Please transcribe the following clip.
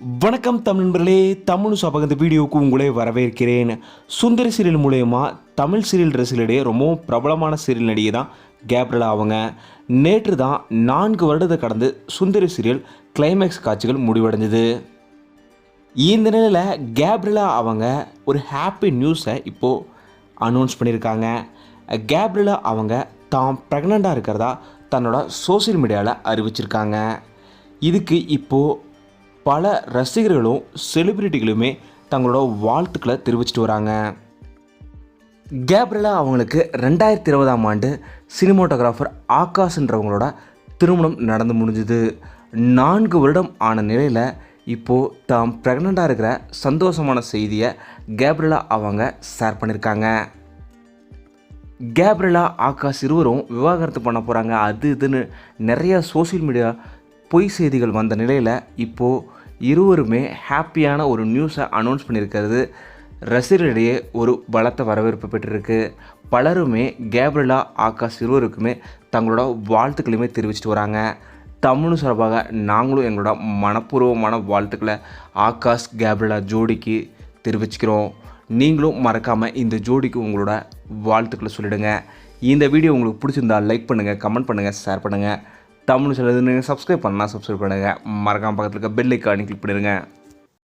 வணக்கம் தமிழ் நண்பர்களே தமிழ் சபகந்த வீடியோவுக்கு உங்களே வரவேற்கிறேன். சுந்தரி சீரியல் மூலயமா தமிழ் சீரியல் ரசிகர்களிடையே ரொம்பவும் பிரபலமான சீரியல் நடிகை தான் கேப்ரல் அவங்க நேற்று தான் நான்கு வருடத்தை கடந்து சுந்தரி சீரியல் கிளைமேக்ஸ் காட்சிகள் முடிவடைஞ்சது இந்த நிலையில் கேப்ரிலா அவங்க ஒரு ஹாப்பி நியூஸை இப்போது அனௌன்ஸ் பண்ணியிருக்காங்க. கேப்ரிலா அவங்க தாம் ப்ரெக்னெண்ட்டாக இருக்கிறதா தன்னோட சோஷியல் மீடியாவில் அறிவிச்சிருக்காங்க. இதுக்கு இப்போது பல ரசிகர்களும் செலிபிரிட்டிகளுமே தங்களோட வாழ்த்துக்களை தெரிவிச்சிட்டு வராங்க. கேப்ரலா அவங்களுக்கு ரெண்டாயிரத்தி இருபதாம் ஆண்டு சினிமோட்டோகிராஃபர் ஆகாஷ்ன்றவங்களோட திருமணம் நடந்து முடிஞ்சுது. நான்கு வருடம் ஆன நிலையில் இப்போது தாம் ப்ரெக்னெண்ட்டாக இருக்கிற சந்தோஷமான செய்தியை கேப்ரிலா அவங்க ஷேர் பண்ணியிருக்காங்க கேப்ரலா ஆகாஷ் இருவரும் விவாகரத்து பண்ண போகிறாங்க அது இதுன்னு நிறைய சோஷியல் மீடியா பொய் செய்திகள் வந்த நிலையில் இப்போது இருவருமே ஹாப்பியான ஒரு நியூஸை அனௌன்ஸ் பண்ணியிருக்கிறது. ரசிகர்களிடையே ஒரு பலத்த வரவேற்பு பெற்றிருக்கு. பலருமே கேப்ரிலா ஆகாஷ் இருவருக்குமே தங்களோட வாழ்த்துக்களையுமே தெரிவிச்சிட்டு வராங்க. தமிழ் சார்பாக நாங்களும் எங்களோட மனப்பூர்வமான வாழ்த்துக்களை ஆகாஷ் கேப்ரிலா ஜோடிக்கு தெரிவிச்சுக்கிறோம். நீங்களும் மறக்காமல் இந்த ஜோடிக்கு உங்களோட வாழ்த்துக்களை சொல்லிடுங்க. இந்த வீடியோ உங்களுக்கு பிடிச்சிருந்தா லைக் பண்ணுங்கள் கமெண்ட் பண்ணுங்கள் ஷேர் பண்ணுங்கள் தமிழ் சிலது சப்ஸ்கிரைப் பண்ணால் சப்ஸ்கிரைப் பண்ணுங்கள் மறக்காம பக்கத்தில் இருக்க பெல் ஐக்கானி கிளிக் பண்ணிடுங்க.